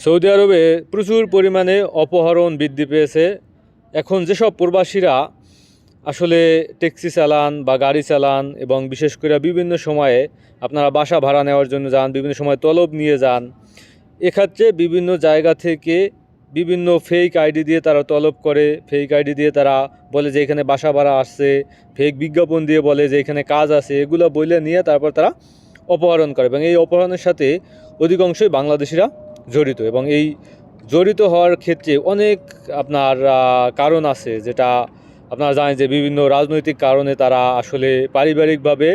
Saudi আরবে প্রচুর পরিমাণে অপহরণ বৃদ্ধি পেয়েছে। এখন যেসব প্রবাসীরা আসলে ট্যাক্সি চালান বা গাড়ি চালান এবং বিশেষ করে বিভিন্ন সময়ে আপনারা বাসা ভাড়া নেওয়ার জন্য যান, বিভিন্ন সময় তলব নিয়ে যান, এক্ষেত্রে বিভিন্ন জায়গা থেকে বিভিন্ন ফেক আইডি দিয়ে তারা তলব করে। ফেক আইডি দিয়ে তারা বলে যে এখানে বাসা ভাড়া আসছে ফেক বিজ্ঞাপন দিয়ে বলে যে এখানে কাজ আছে, এগুলো বলে নিয়ে তারপর তারা অপহরণ করে এবং এই অপহরণের সাথে অধিকাংশই বাংলাদেশিরা জড়িত এবং এই জড়িত হওয়ার ক্ষেত্রে অনেক আপনার কারণ আছে যেটা আপনারা জানেন যে বিভিন্ন রাজনৈতিক কারণে তারা আসলে পারিবারিকভাবে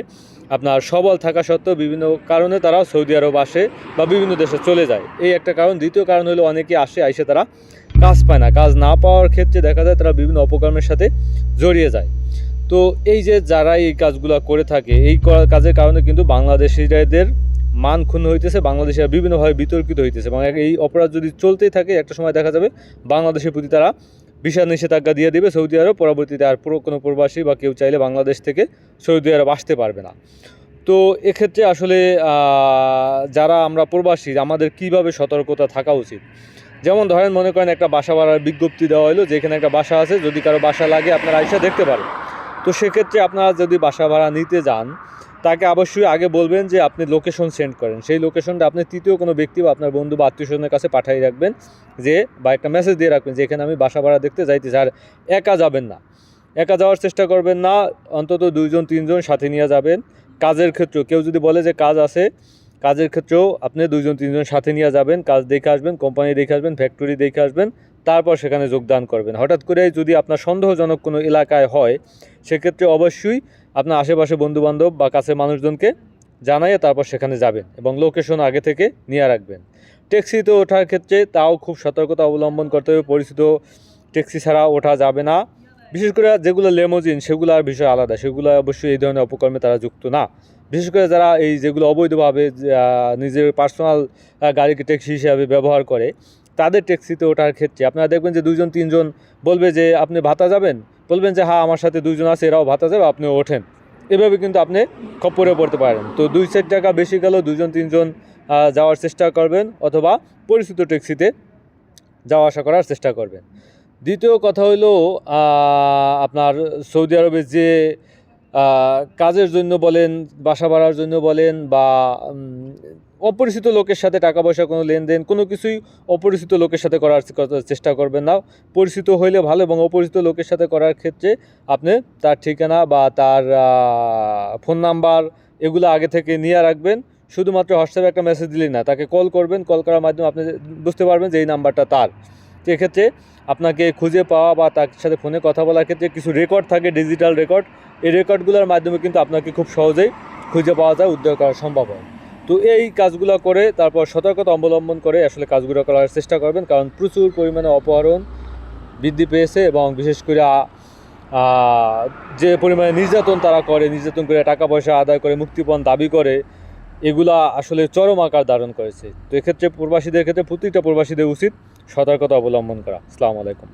আপনার সবল থাকা সত্ত্বেও বিভিন্ন কারণে তারা সৌদি আরব আসে বা বিভিন্ন দেশে চলে যায়। এই একটা কারণ। দ্বিতীয় কারণ হলো অনেকে আসে, আইসে তারা কাজ পায় না। কাজ না পাওয়ার ক্ষেত্রে দেখা যায় তারা বিভিন্ন অপকর্মের সাথে জড়িয়ে যায়। তো এই যে যারা এই কাজগুলো করে থাকে, এই কাজের কারণে কিন্তু বাংলাদেশিদের মান ক্ষুণ্ণ হইতেছে বাংলাদেশিরা বিভিন্নভাবে বিতর্কিত হইতেছে। এবং এই অপরাধ যদি চলতেই থাকে, একটা সময় দেখা যাবে বাংলাদেশের প্রতি তারা ভিসা নিষেধাজ্ঞা দিয়ে দেবে, সৌদি আরব পরবর্তীতে আর পুরো কোনো প্রবাসী বা কেউ চাইলে বাংলাদেশ থেকে সৌদি আরব আসতে পারবে না। তো এক্ষেত্রে আসলে যারা আমরা প্রবাসী, আমাদের কীভাবে সতর্কতা থাকা উচিত? যেমন ধরেন, মনে করেন একটা বাসা ভাড়ার বিজ্ঞপ্তি দেওয়া হলো যে এখানে একটা বাসা আছে, যদি কারও বাসা লাগে, আপনারা আইসা দেখতে পারেন। তো সেক্ষেত্রে আপনারা যদি বাসা ভাড়া নিতে যান তাকে অবশ্যই আগে বলবেন যে আপনি লোকেশন সেন্ড করেন। সেই লোকেশনটা আপনি তৃতীয় কোনো ব্যক্তি বা আপনার বন্ধু বা আত্মীয় স্বজনের কাছে পাঠিয়ে রাখবেন, যে বা একটা মেসেজ দিয়ে রাখবেন যে, এখানে আমি বাসা ভাড়া দেখতে যাইতেছি, আর একা যাবেন না। একা যাওয়ার চেষ্টা করবেন না, অন্তত দুইজন, তিনজন সাথে নিয়ে যাবেন। কাজের ক্ষেত্রেও, কেউ যদি বলে যে কাজ আছে, কাজের ক্ষেত্রেও আপনি দুইজন, তিনজন সাথে নিয়ে যাবেন, কাজ দেখে আসবেন কোম্পানি দেখে আসবেন ফ্যাক্টরি দেখে আসবেন, তারপর সেখানে যোগদান করবেন। হঠাৎ করে যদি আপনার সন্দেহজনক কোনো এলাকায় হয়, সেক্ষেত্রে অবশ্যই আপনার আশেপাশে বন্ধুবান্ধব বা কাছের মানুষজনকে জানাইয়ে তারপর সেখানে যাবেন এবং লোকেশন আগে থেকে নিয়ে রাখবেন। ট্যাক্সিতে ওঠার ক্ষেত্রে তাও খুব সতর্কতা অবলম্বন করতে হবে, পরিচিত ট্যাক্সি ছাড়া ওঠা যাবে না। বিশেষ করে যেগুলো লেমোজিন সেগুলোর বিষয় আলাদা, সেগুলো অবশ্যই এই ধরনের অপকর্মে তারা যুক্ত না। বিশেষ করে যারা এই যেগুলো অবৈধভাবে নিজের পার্সোনাল গাড়িকে ট্যাক্সি হিসাবে ব্যবহার করে, তাদের ট্যাক্সিতে ওঠার ক্ষেত্রে আপনারা দেখবেন যে দুজন তিনজন বলবে যে, আপনি ভাতা যাবেন? বলবেন যে হ্যাঁ আমার সাথে দুজন আছে, এরাও ভাতা যাবে আপনি ওঠেন। এভাবে কিন্তু আপনি খপ্পরে পড়তে পারেন। তো দুই চার টাকা বেশি গেলেও দুজন তিনজন যাওয়ার চেষ্টা করবেন অথবা পরিচিত ট্যাক্সিতে যাওয়া আসা করার চেষ্টা করবেন। দ্বিতীয় কথা হলো আপনার সৌদি আরবে যে কাজের জন্য বলেন, বাসা ভাড়ার জন্য বলেন বা অপরিচিত লোকের সাথে টাকা পয়সা কোনো লেনদেন, কোনো কিছুই অপরিচিত লোকের সাথে করার চেষ্টা করবেন না। পরিচিত হইলে ভালো এবং অপরিচিত লোকের সাথে করার ক্ষেত্রে আপনি তার ঠিকানা বা তার ফোন নাম্বার এগুলো আগে থেকে নিয়ে রাখবেন। শুধুমাত্র হোয়াটসঅ্যাপে একটা মেসেজ দিলেই না, তাকে কল করবেন। কল করার মাধ্যমে আপনি বুঝতে পারবেন যে এই নাম্বারটা তার। তো এক্ষেত্রে আপনাকে খুঁজে পাওয়া বা তার সাথে ফোনে কথা বলার ক্ষেত্রে কিছু রেকর্ড থাকে ডিজিটাল রেকর্ড এই রেকর্ডগুলোর মাধ্যমে কিন্তু আপনাকে খুব সহজেই খুঁজে পাওয়া যায়, উদ্ধার করা সম্ভব হয়। তো এই কাজগুলো করে তারপর সতর্কতা অবলম্বন করে আসলে কাজগুলো করার চেষ্টা করবেন। কারণ প্রচুর পরিমাণে অপহরণ বৃদ্ধি পেয়েছে এবং বিশেষ করে যে পরিমাণে নির্যাতন তারা করে, নির্যাতন করে টাকা পয়সা আদায় করে, মুক্তিপণ দাবি করে, এগুলা আসলে চরম আকার ধারণ করেছে। তো এক্ষেত্রে প্রবাসীদের ক্ষেত্রে প্রতিটা প্রবাসীদের উচিত সতর্কতা অবলম্বন করা। আসসালামু আলাইকুম।